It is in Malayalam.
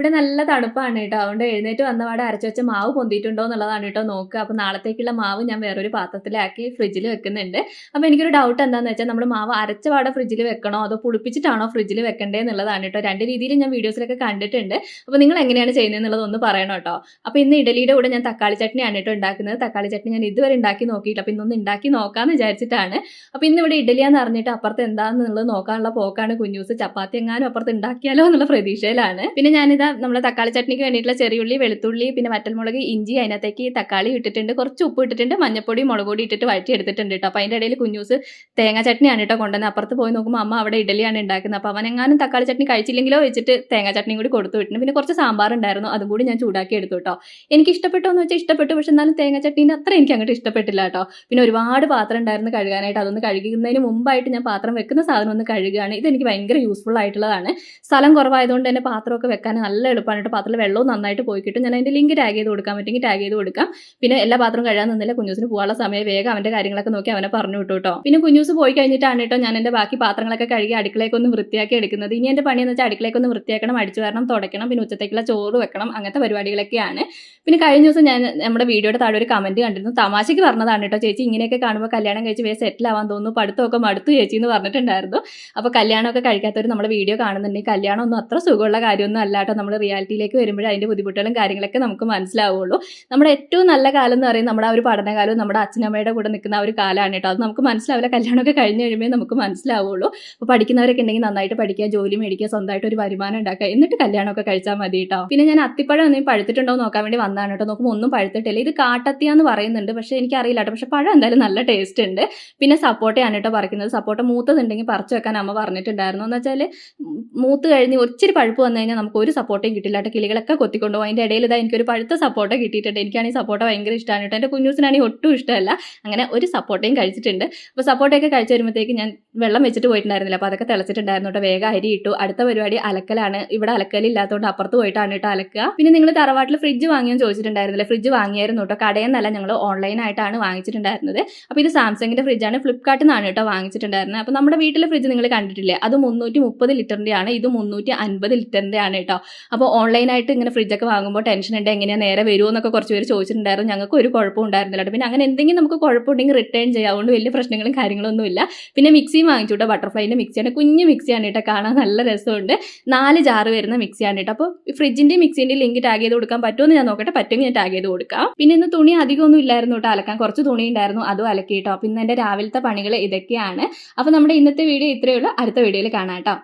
ഇവിടെ നല്ല തണുപ്പാണ് കേട്ടോ. അതുകൊണ്ട് എഴുന്നേറ്റ് വന്നപാടെ അരച്ചു വെച്ച മാവ് പൊന്തിയിട്ടുണ്ടോ എന്നുള്ളതാണ് കേട്ടോ നോക്കുക. അപ്പോൾ നാളത്തേക്കുള്ള മാവ് ഞാൻ വേറൊരു പാത്രത്തിലാക്കി ഫ്രിഡ്ജിൽ വെക്കുന്നുണ്ട്. അപ്പോൾ എനിക്കൊരു ഡൗട്ട് എന്താണെന്ന് വെച്ചാൽ നമ്മൾ മാവ് അരച്ച പാടെ ഫ്രിഡ്ജിൽ വെക്കണോ? അതോ പുളിപ്പിച്ചിട്ടാണോ ഫ്രിഡ്ജിൽ വെക്കണ്ടേ എന്നുള്ളതാണ് കേട്ടോ. രണ്ട് രീതിയിൽ ഞാൻ വീഡിയോസിലൊക്കെ കണ്ടിട്ടുണ്ട്. അപ്പോൾ നിങ്ങൾ എങ്ങനെയാണ് ചെയ്യുന്നത് എന്നുള്ളത് ഒന്ന് പറയണം കേട്ടോ. അപ്പോൾ ഇന്ന് ഇഡലിയുടെ കൂടെ ഞാൻ തക്കാളി ചട്നിയാണ് കേട്ടോ ഉണ്ടാക്കുന്നത്. തക്കാളി ചട്നി ഞാൻ ഇതുവരെ ഉണ്ടാക്കി നോക്കിയിട്ട് അപ്പോൾ ഇന്നൊന്ന് ഉണ്ടാക്കി നോക്കാമെന്ന് വിചാരിച്ചിട്ടാണ്. അപ്പോൾ ഇന്ന് ഇവിടെ ഇഡലിയാന്ന് അറിഞ്ഞിട്ട് അപ്പുറത്ത് എന്താണെന്നുള്ളത് നോക്കാനുള്ള പോക്കാണ് കുഞ്ഞൂസ്. ചപ്പാത്തി എങ്ങാനും അപ്പുറത്ത് ഉണ്ടാക്കിയാലോ എന്നുള്ള പ്രതീക്ഷയിലാണ്. പിന്നെ ഞാനിതാ നമ്മളെ തക്കാളി ചട്നിക്ക് വേണ്ടിയിട്ടുള്ള ചെറിയുള്ളി വെളുത്തുള്ളി പിന്നെ വറ്റൽമുളക് ഇഞ്ചി അതിനകത്തേക്ക് തക്കാളി ഇട്ടിട്ടുണ്ട്. കുറച്ച് ഉപ്പ് ഇട്ടിട്ടുണ്ട്. മഞ്ഞപ്പൊടി മുളക് പൊടി ഇട്ടിട്ട് വഴറ്റി എടുത്തിട്ടുണ്ട് കേട്ടോ അപ്പോൾ അതിന്റെ ഇടയിൽ കുഞ്ഞൂസ് തേങ്ങ ചട്നിയാണ് കേട്ടോ കൊണ്ടുവന്നത് അപ്പുറത്ത് പോയി നോക്കുമ്പോൾ അമ്മ അവിടെ ഇഡലിയാണ് ഉണ്ടാക്കുന്നത്. അപ്പോൾ അവനെങ്ങാനും തക്കാളി ചട്നി കഴിച്ചില്ലെങ്കിലോ വെച്ചിട്ട് തേങ്ങ ചട്നിയും കൂടി കൊടുത്തു വിട്ടിട്ടുണ്ട്. പിന്നെ കുറച്ച് സാമ്പാർ ഉണ്ടായിരുന്നു. അതും കൂടി ഞാൻ ചൂടാക്കി എടുത്തു കേട്ടോ എനിക്ക് ഇഷ്ടപ്പെട്ടോ എന്ന് വെച്ചാൽ ഇഷ്ടപ്പെട്ടു. പക്ഷെ എന്നാലും തേങ്ങ ചട്നീന്റെ അത്ര എനിക്ക് അങ്ങോട്ട് ഇഷ്ടപ്പെട്ടില്ല കേട്ടോ പിന്നെ ഒരുപാട് പാത്രം ഉണ്ടായിരുന്നു കഴുകാനായിട്ട്. അതൊന്ന് കഴുകുന്നതിന് മുമ്പായിട്ട് ഞാൻ പാത്രം വെക്കുന്ന സാധനം ഒന്ന് കഴുകുകയാണ്. ഇതെനിക്ക് ഭയങ്കര യൂസ്ഫുൾ ആയിട്ടുള്ളതാണ്. സ്ഥലം കുറവായതുകൊണ്ട് തന്നെ പാത്രമൊക്കെ വെക്കാൻ നല്ല എളുപ്പമാണ് കേട്ടോ പാത്രത്തിൽ വെള്ളവും നന്നായിട്ട് പോയി കിട്ടും ഞാൻ അതിന്റെ ലിങ്ക് ടാഗ് ചെയ്ത് കൊടുക്കാൻ പറ്റുമെങ്കിൽ ടാഗ് ചെയ്ത് കൊടുക്കാം. പിന്നെ എല്ലാ പാത്രം കഴുകാൻ നിന്നില്ല. കുഞ്ഞൂസിന് പോകാനുള്ള സമയം വേഗം അവന്റെ കാര്യങ്ങളൊക്കെ നോക്കി അവനെ പറഞ്ഞു വിട്ടു കേട്ടോ. പിന്നെ കുഞ്ഞൂസ് പോയി കഴിഞ്ഞിട്ടാണ് കേട്ടോ ഞാൻ എന്റെ ബാക്കി പാത്രങ്ങളൊക്കെ കഴുകി അടുക്കളയൊക്കെ വൃത്തിയാക്കി എടുക്കുന്നത്. ഇനി എന്റെ പണിയെന്ന് വെച്ചാൽ അടുക്കളയൊക്കെ വൃത്തിയാക്കണം അടിച്ചു വരണം തുടയ്ക്കണം. പിന്നെ ഉച്ചത്തേക്കുള്ള ചോറ് വെക്കണം. അങ്ങനത്തെ പരിപാടികളൊക്കെയാണ്. പിന്നെ കഴിഞ്ഞ ദിവസം ഞാൻ നമ്മുടെ വീഡിയോയുടെ താഴെ ഒരു കമന്റ് കണ്ടിരുന്നു. തമാശയ്ക്ക് പറഞ്ഞതാണ് കേട്ടോ ചേച്ചി ഇങ്ങനെയൊക്കെ കാണുമ്പോൾ കല്യാണം കഴിച്ച് വേ സെറ്റിൽ ആവാൻ തോന്നുന്നു. പഠിത്തമൊക്കെ മടുത്തു ചേച്ചി എന്ന് പറഞ്ഞിട്ടുണ്ടായിരുന്നു. അപ്പോൾ കല്യാണമൊക്കെ കഴിക്കാത്തവർ നമ്മുടെ വീഡിയോ കാണുന്നുണ്ടെങ്കിൽ കല്യാണം ഒന്നും അത്ര സുഖമുള്ള കാര്യമൊന്നും അല്ല കേട്ടോ. റിയാലിറ്റിയിലേക്ക് വരുമ്പോഴേ അതിന്റെ ബുദ്ധിമുട്ടുകളും കാര്യങ്ങളൊക്കെ നമുക്ക് മനസ്സിലാവുള്ളൂ. നമ്മുടെ ഏറ്റവും നല്ല കാലം എന്ന് പറയുന്നത് നമ്മുടെ ആ ഒരു പഠനകാലവും നമ്മുടെ അച്ഛനമ്മയുടെ കൂടെ നിൽക്കുന്ന ആ ഒരു കാലമാണ് കേട്ടോ. അത് നമുക്ക് മനസ്സിലാവില്ല. കല്യാണമൊക്കെ കഴിഞ്ഞ് കഴിയുമ്പോൾ നമുക്ക് മനസ്സിലാവുള്ളൂ. അപ്പോൾ പഠിക്കുന്നവരൊക്കെ ഉണ്ടെങ്കിൽ നന്നായിട്ട് പഠിക്കുക ജോലി മേടിക്കുക സ്വന്തമായിട്ട് ഒരു വരുമാനം ഉണ്ടാക്കുക. എന്നിട്ട് കല്യാണമൊക്കെ കഴിച്ചാൽ മതി കേട്ടോ. പിന്നെ ഞാൻ അത്തിപ്പഴം ഒന്നും പഴുത്തിട്ടുണ്ടോ നോക്കാൻ വേണ്ടി വന്നതാണ് കേട്ടോ. നോക്കുമ്പോൾ ഒന്നും പഴുത്തിട്ടില്ല. ഇത് കാട്ടത്തിയ എന്ന് പറയുന്നുണ്ട്. പക്ഷേ എനിക്ക് അറിയില്ല കേട്ടോ. പക്ഷേ പഴം എന്തായാലും നല്ല ടേസ്റ്റ് ഉണ്ട്. പിന്നെ സപ്പോട്ടയാണ് കേട്ടോ പറിക്കുന്നത്. സപ്പോട്ട മൂത്തതുണ്ടെങ്കിൽ പറിച്ചു വെക്കാൻ അമ്മ പറഞ്ഞിട്ടുണ്ടായിരുന്നു. എന്ന് വെച്ചാൽ മൂത്ത് കഴിഞ്ഞ് ഒത്തിരി പഴുപ്പ് വന്നു കഴിഞ്ഞാൽ നമുക്ക് ഒരു സപ്പോർട്ടയും കിട്ടില്ല കേട്ടോ കിളികളൊക്കെ കൊത്തിക്കൊണ്ടുപോകും. അതിന്റെ ഇടയിൽ ഇതാ എനിക്കൊരു പഴുത്ത സപ്പോർട്ട കിട്ടിയിട്ടുണ്ട്. എനിക്കാണെങ്കിൽ സപ്പോർട്ട ഭയങ്കര ഇഷ്ടമാണ് കേട്ടോ. എന്റെ കുഞ്ഞൂസിനാണെങ്കിൽ ഒട്ടും ഇഷ്ടമല്ല. അങ്ങനെ ഒരു സപ്പോർട്ടയും കഴിച്ചിട്ടുണ്ട്. അപ്പോൾ സപ്പോർട്ടയൊക്കെ കഴിച്ച് വരുമ്പോഴത്തേക്ക് ഞാൻ വെള്ളം വെച്ചിട്ട് പോയിട്ടുണ്ടായിരുന്നില്ല. അപ്പോൾ അതൊക്കെ തിളച്ചിട്ടുണ്ടായിരുന്നു വേഗം അരി ഇട്ടു. അടുത്ത പരിപാടി അലക്കലാണ്. ഇവിടെ അലക്കലില്ലാത്തതുകൊണ്ട് അപ്പുറത്ത് പോയിട്ടാണ് കേട്ടോ അലക്കുക. പിന്നെ നിങ്ങൾ തറവാട്ടിൽ ഫ്രിഡ്ജ് വാങ്ങിയെന്ന് ചോദിച്ചിട്ടുണ്ടായിരുന്നില്ല. ഫ്രിഡ്ജ് വാങ്ങിയായിരുന്നു കേട്ടോ. കടയിൽ നിന്നല്ല ഞങ്ങൾ ഓൺലൈനായിട്ടാണ് വാങ്ങിച്ചിട്ടുണ്ടായിരുന്നത്. അപ്പോൾ ഇത് സാംസങ്ങിന്റെ ഫ്രിഡ്ജാണ് ഫ്ലിപ്കാർട്ടിൽ നിന്നാണ് കേട്ടോ വാങ്ങിച്ചിട്ടുണ്ടായിരുന്നത്. അപ്പോൾ നമ്മുടെ വീട്ടിലെ ഫ്രിഡ്ജ് നിങ്ങൾ കണ്ടിട്ടില്ലേ? അത് മുന്നൂറ്റി മുപ്പത് ലിറ്ററിന്റെ ആണ് ഇത് മുന്നൂറ്റി അൻപത് ലിറ്ററിന്റെ ആണ് കേട്ടോ. അപ്പോൾ ഓൺലൈനായിട്ട് ഇങ്ങനെ ഫ്രിഡ്ജൊക്കെ വാങ്ങുമ്പോൾ ടെൻഷൻ ഉണ്ട് എങ്ങനെയാണ് നേരെ വരുമോ എന്നൊക്കെ കുറച്ച് പേര് ചോദിച്ചിട്ടുണ്ടായിരുന്നു. ഞങ്ങൾക്ക് ഒരു കുഴപ്പം ഉണ്ടായിരുന്നില്ല പിന്നെ അങ്ങനെ എന്തെങ്കിലും നമുക്ക് കുഴപ്പമുണ്ടെങ്കിൽ റിട്ടേൺ ചെയ്യാം. അതുകൊണ്ട് വലിയ പ്രശ്നങ്ങളും കാര്യങ്ങളൊന്നും ഇല്ല പിന്നെ മിക്സിയും വാങ്ങിച്ചു കേട്ടോ. ബട്ടർഫ്ലൈന്റെ മിക്സിയാണ് കുഞ്ഞ് മിക്സിയാണ് കേട്ടോ. കാണാൻ നല്ല രസമുണ്ട്. നാല് ജാറ് വരുന്ന മിക്സിയാണ് കേട്ടോ. അപ്പോൾ ഫ്രിഡ്ജിന്റെ മിക്സിന്റെ ലിങ്ക് ടാഗ് ചെയ്ത് കൊടുക്കാൻ പറ്റുമെന്ന് ഞാൻ നോക്കട്ടെ. പറ്റുമെങ്കിൽ ഞാൻ ടാഗ് ചെയ്ത് കൊടുക്കാം. പിന്നെ ഇന്ന് തുണി അധികമൊന്നും ഇല്ലായിരുന്നു കേട്ടോ. അലക്കാൻ കുറച്ച് തുണി ഉണ്ടായിരുന്നു. അതും അലക്കി കേട്ടോ. പിന്നെ എന്റെ രാവിലത്തെ പണികൾ ഇതൊക്കെയാണ്. അപ്പോൾ നമ്മുടെ ഇന്നത്തെ വീഡിയോ ഇത്രയേ ഉള്ളൂ. അടുത്ത വീഡിയോയിൽ കാണാം കേട്ടോ.